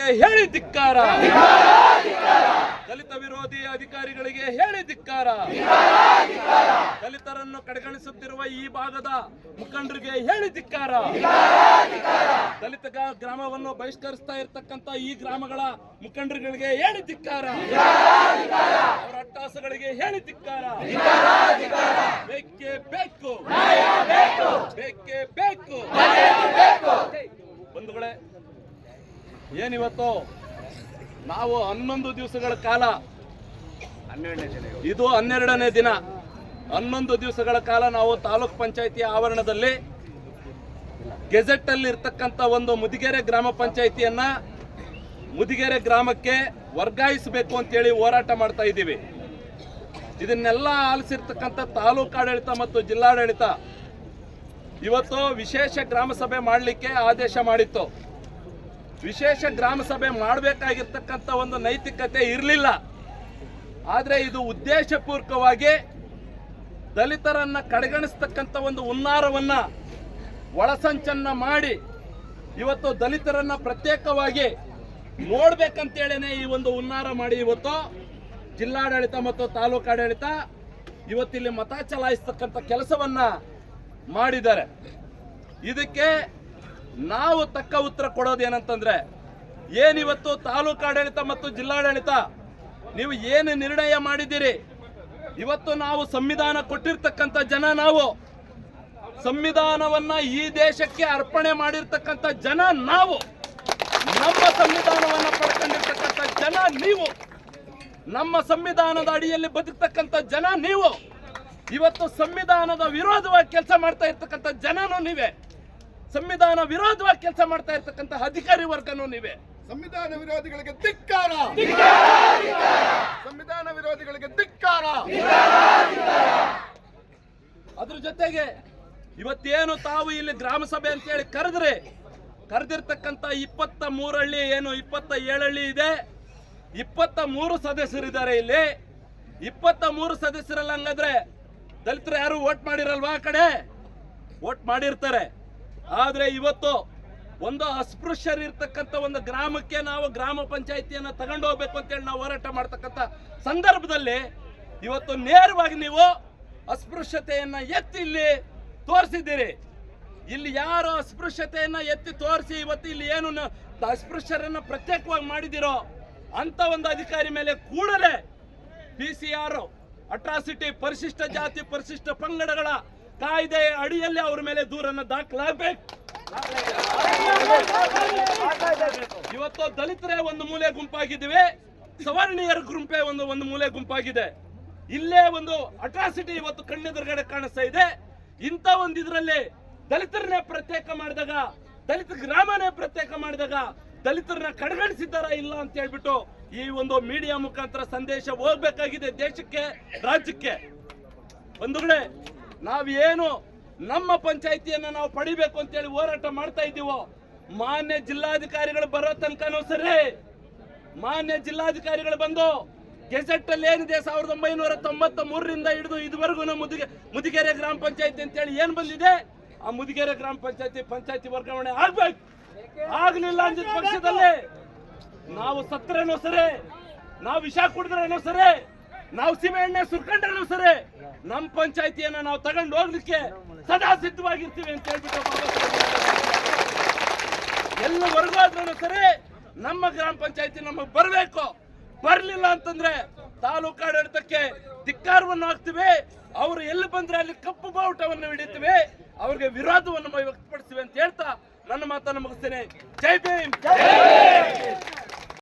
ಹೇಳಿ ಧಿಕ್ಕಾರ. ದಲಿತ ವಿರೋಧಿ ಅಧಿಕಾರಿಗಳಿಗೆ ಹೇಳಿ ಧಿಕ್ಕಾರ. ದಲಿತರನ್ನು ಕಡೆಗಣಿಸುತ್ತಿರುವ ಈ ಭಾಗದ ಮುಖಂಡರಿಗೆ ಹೇಳಿ ಧಿಕ್ಕಾರ. ದಲಿತ ಗ್ರಾಮವನ್ನು ಬಹಿಷ್ಕರಿಸ್ತಾ ಇರತಕ್ಕಂತ ಈ ಗ್ರಾಮಗಳ ಮುಖಂಡರುಗಳಿಗೆ ಹೇಳಿ ಧಿಕ್ಕಾರ. ಅವರ ಅಟ್ಟಾಸಗಳಿಗೆ ಹೇಳಿ ಧಿಕ್ಕಾರ. ಬೇಕು ಬೇಕೇ ಬೇಕು ಬಂಧುಗಳೇ ಏನಿವತ್ತು? ನಾವು ಹನ್ನೊಂದು ದಿವಸಗಳ ಕಾಲ. ಇದು ಹನ್ನೆರಡನೇ ದಿನ. ಹನ್ನೊಂದು ದಿವಸಗಳ ಕಾಲ ನಾವು ತಾಲೂಕ್ ಪಂಚಾಯತಿ ಆವರಣದಲ್ಲಿ ಗೆಜೆಟ್ ಅಲ್ಲಿ ಇರ್ತಕ್ಕಂಥ ಒಂದು ಮುದಿಗೆರೆ ಗ್ರಾಮ ಪಂಚಾಯತಿಯನ್ನ ಮುದಿಗೆರೆ ಗ್ರಾಮಕ್ಕೆ ವರ್ಗಾಯಿಸಬೇಕು ಅಂತೇಳಿ ಹೋರಾಟ ಮಾಡ್ತಾ ಇದ್ದೀವಿ. ಇದನ್ನೆಲ್ಲ ಆಲಿಸಿರ್ತಕ್ಕಂಥ ತಾಲೂಕಾಡಳಿತ ಮತ್ತು ಜಿಲ್ಲಾಡಳಿತ ಇವತ್ತು ವಿಶೇಷ ಗ್ರಾಮ ಸಭೆ ಮಾಡಲಿಕ್ಕೆ ಆದೇಶ ಮಾಡಿತ್ತು. ವಿಶೇಷ ಗ್ರಾಮ ಸಭೆ ಮಾಡಬೇಕಾಗಿರ್ತಕ್ಕಂಥ ಒಂದು ನೈತಿಕತೆ ಇರಲಿಲ್ಲ. ಆದರೆ ಇದು ಉದ್ದೇಶಪೂರ್ವಕವಾಗಿ ದಲಿತರನ್ನು ಕಡೆಗಣಿಸ್ತಕ್ಕಂಥ ಒಂದು ಹುನ್ನಾರವನ್ನ ಒಳಸಂಚನ್ನ ಮಾಡಿ ಇವತ್ತು ದಲಿತರನ್ನ ಪ್ರತ್ಯೇಕವಾಗಿ ನೋಡ್ಬೇಕಂತೇಳಿನೇ ಈ ಒಂದು ಹುನ್ನಾರ ಮಾಡಿ ಇವತ್ತು ಜಿಲ್ಲಾಡಳಿತ ಮತ್ತು ತಾಲೂಕಾಡಳಿತ ಇವತ್ತಿಲ್ಲಿ ಮತ ಚಲಾಯಿಸ್ತಕ್ಕಂಥ ಕೆಲಸವನ್ನ ಮಾಡಿದ್ದಾರೆ. ಇದಕ್ಕೆ ನಾವು ತಕ್ಕ ಉತ್ತರ ಕೊಡೋದು ಏನಂತಂದ್ರೆ ಏನಿವತ್ತು ತಾಲೂಕು ಆಡಳಿತ ಮತ್ತು ಜಿಲ್ಲಾಡಳಿತ, ನೀವು ಏನು ನಿರ್ಣಯ ಮಾಡಿದ್ದೀರಿ? ಇವತ್ತು ನಾವು ಸಂವಿಧಾನ ಕೊಟ್ಟಿರ್ತಕ್ಕಂಥ ಜನ ನಾವು. ಸಂವಿಧಾನವನ್ನ ಈ ದೇಶಕ್ಕೆ ಅರ್ಪಣೆ ಮಾಡಿರ್ತಕ್ಕಂಥ ಜನ ನಾವು. ನಮ್ಮ ಸಂವಿಧಾನವನ್ನ ಪಡ್ಕೊಂಡಿರ್ತಕ್ಕಂಥ ಜನ ನೀವು. ನಮ್ಮ ಸಂವಿಧಾನದ ಅಡಿಯಲ್ಲಿ ಬದುಕ್ತಕ್ಕಂಥ ಜನ ನೀವು. ಇವತ್ತು ಸಂವಿಧಾನದ ವಿರೋಧವಾಗಿ ಕೆಲಸ ಮಾಡ್ತಾ ಇರ್ತಕ್ಕಂಥ ಜನನೂ ನೀವೇ. ಸಂವಿಧಾನ ವಿರೋಧವಾಗಿ ಕೆಲಸ ಮಾಡ್ತಾ ಇರ್ತಕ್ಕಂಥ ಅಧಿಕಾರಿ ವರ್ಗನೂ ನೀವೇ. ಸಂವಿಧಾನ ವಿರೋಧಿಗಳಿಗೆ ಧಿಕ್ಕಾರ. ಸಂವಿಧಾನ ವಿರೋಧಿಗಳಿಗೆ ಧಿಕ್ಕಾರ. ಅದ್ರ ಜೊತೆಗೆ ಇವತ್ತೇನು ತಾವು ಇಲ್ಲಿ ಗ್ರಾಮ ಸಭೆ ಅಂತೇಳಿ ಕರೆದ್ರೆ ಕರೆದಿರ್ತಕ್ಕಂಥ ಇಪ್ಪತ್ತ ಮೂರಳ್ಳಿ ಏನು ಇಪ್ಪತ್ತ ಏಳಳ್ಳಿ ಇದೆ. ಇಪ್ಪತ್ತ ಮೂರು ಸದಸ್ಯರಿದ್ದಾರೆ ಇಲ್ಲಿ. ಇಪ್ಪತ್ತ ಮೂರು ಸದಸ್ಯರಲ್ಲ ಹಂಗಾದ್ರೆ ದಲಿತರು ಯಾರು ವೋಟ್ ಮಾಡಿರಲ್ವಾ ಆ ಕಡೆ? ವೋಟ್ ಮಾಡಿರ್ತಾರೆ. ಆದ್ರೆ ಇವತ್ತು ಒಂದು ಅಸ್ಪೃಶ್ಯರಿರ್ತಕ್ಕಂಥ ಒಂದು ಗ್ರಾಮಕ್ಕೆ ನಾವು ಗ್ರಾಮ ಪಂಚಾಯಿತಿಯನ್ನು ತಗೊಂಡು ಹೋಗ್ಬೇಕು ಅಂತೇಳಿ ನಾವು ಹೋರಾಟ ಮಾಡ್ತಕ್ಕಂಥ ಸಂದರ್ಭದಲ್ಲಿ ಇವತ್ತು ನೇರವಾಗಿ ನೀವು ಅಸ್ಪೃಶ್ಯತೆಯನ್ನು ಎತ್ತಿ ಇಲ್ಲಿ ತೋರಿಸಿದ್ದೀರಿ. ಇಲ್ಲಿ ಯಾರು ಅಸ್ಪೃಶ್ಯತೆಯನ್ನು ಎತ್ತಿ ತೋರಿಸಿ ಇವತ್ತು ಇಲ್ಲಿ ಏನು ಅಸ್ಪೃಶ್ಯರನ್ನು ಪ್ರತ್ಯೇಕವಾಗಿ ಮಾಡಿದಿರೋ ಅಂತ ಒಂದು ಅಧಿಕಾರಿ ಮೇಲೆ ಕೂಡಲೇ ಪಿ ಸಿ ಆರ್ ಅಟ್ರಾಸಿಟಿ ಪರಿಶಿಷ್ಟ ಜಾತಿ, ಪರಿಶಿಷ್ಟ ಪಂಗಡಗಳ ಕಾಯ್ದೆ ಅಡಿಯಲ್ಲಿ ಅವ್ರ ಮೇಲೆ ದೂರನ್ನು ದಾಖಲಾಗಬೇಕು. ಇವತ್ತು ದಲಿತರೇ ಒಂದು ಮೂಲೆ ಗುಂಪಾಗಿದ್ದೀವಿ. ಸವರ್ಣೀಯರ ಗುಂಪೇ ಒಂದು ಒಂದು ಮೂಲೆ ಗುಂಪಾಗಿದೆ. ಇಲ್ಲೇ ಒಂದು ಅಟ್ರಾಸಿಟಿ ಇವತ್ತು ಕಣ್ಣೆದುರುಗಡೆ ಕಾಣಿಸ್ತಾ ಇದೆ. ಇಂಥ ಒಂದು ಇದರಲ್ಲಿ ದಲಿತರನ್ನೇ ಪ್ರತ್ಯೇಕ ಮಾಡಿದಾಗ, ದಲಿತ ಗ್ರಾಮನೇ ಪ್ರತ್ಯೇಕ ಮಾಡಿದಾಗ ದಲಿತರನ್ನ ಕಡೆಗಣಿಸಿದ್ದಾರಾ ಇಲ್ಲ ಅಂತ ಹೇಳ್ಬಿಟ್ಟು ಈ ಒಂದು ಮೀಡಿಯಾ ಮುಖಾಂತರ ಸಂದೇಶ ಹೋಗ್ಬೇಕಾಗಿದೆ ದೇಶಕ್ಕೆ, ರಾಜ್ಯಕ್ಕೆ. ಬಂಧುಗಳೇ ನಾವೇನು ನಮ್ಮ ಪಂಚಾಯಿತಿಯನ್ನು ನಾವು ಪಡಿಬೇಕು ಅಂತೇಳಿ ಹೋರಾಟ ಮಾಡ್ತಾ ಇದ್ದೀವೋ, ಮಾನ್ಯ ಜಿಲ್ಲಾಧಿಕಾರಿಗಳು ಬರೋ ತನಕನೂ ಸರಿ. ಮಾನ್ಯ ಜಿಲ್ಲಾಧಿಕಾರಿಗಳು ಬಂದು ಗೆಜೆಟ್ ಅಲ್ಲಿ ಏನಿದೆ ಸಾವಿರದ ಒಂಬೈನೂರ ತೊಂಬತ್ತ ಮೂರರಿಂದ ಹಿಡಿದು ಇದುವರೆಗೂ ಮುದುಗೆ ಮುದಿಗೆರೆ ಗ್ರಾಮ ಪಂಚಾಯತಿ ಅಂತೇಳಿ ಏನ್ ಬಂದಿದೆ? ಆ ಮುದಿಗೆರೆ ಗ್ರಾಮ ಪಂಚಾಯತಿ ಪಂಚಾಯತಿ ವರ್ಗಾವಣೆ ಆಗ್ಬೇಕು. ಆಗ್ಲಿಲ್ಲ ಅಂದ್ರೆ ಪಕ್ಷದಲ್ಲಿ ನಾವು ಸತ್ತರೇನೋ ಸರಿ, ನಾವು ವಿಷ ಕುಡಿದ್ರೇನೋ ಸರಿ ನಾವು ಸೀಮೆ ಎಣ್ಣೆ ಸುರ್ಕೊಂಡ್ರೇನೋ ಸರಿ ನಮ್ಮ ಪಂಚಾಯತಿಯನ್ನ ನಾವು ತಗೊಂಡು ಹೋಗ್ಲಿಕ್ಕೆ ಸದಾ ಸಿದ್ಧವಾಗಿರ್ತೀವಿ ಅಂತ ಹೇಳ್ಬಿಟ್ಟು ಎಲ್ಲವರೆಗೂ ಆದ್ರೂ ಸರಿ, ನಮ್ಮ ಗ್ರಾಮ ಪಂಚಾಯತಿ ನಮಗೆ ಬರಬೇಕು. ಬರಲಿಲ್ಲ ಅಂತಂದ್ರೆ ತಾಲೂಕು ಆಡಳಿತಕ್ಕೆ ಧಿಕ್ಕಾರವನ್ನು ಹಾಕ್ತಿವಿ. ಅವರು ಎಲ್ಲಿ ಬಂದ್ರೆ ಅಲ್ಲಿ ಕಪ್ಪು ಬಾವುಟವನ್ನು ಹಿಡಿತೀವಿ. ಅವ್ರಿಗೆ ವಿರೋಧವನ್ನು ವ್ಯಕ್ತಪಡಿಸ್ತೀವಿ ಅಂತ ಹೇಳ್ತಾ ನನ್ನ ಮಾತನ್ನು ಮುಗಿಸ್ತೇನೆ. ಜೈ ಭೀಮ್!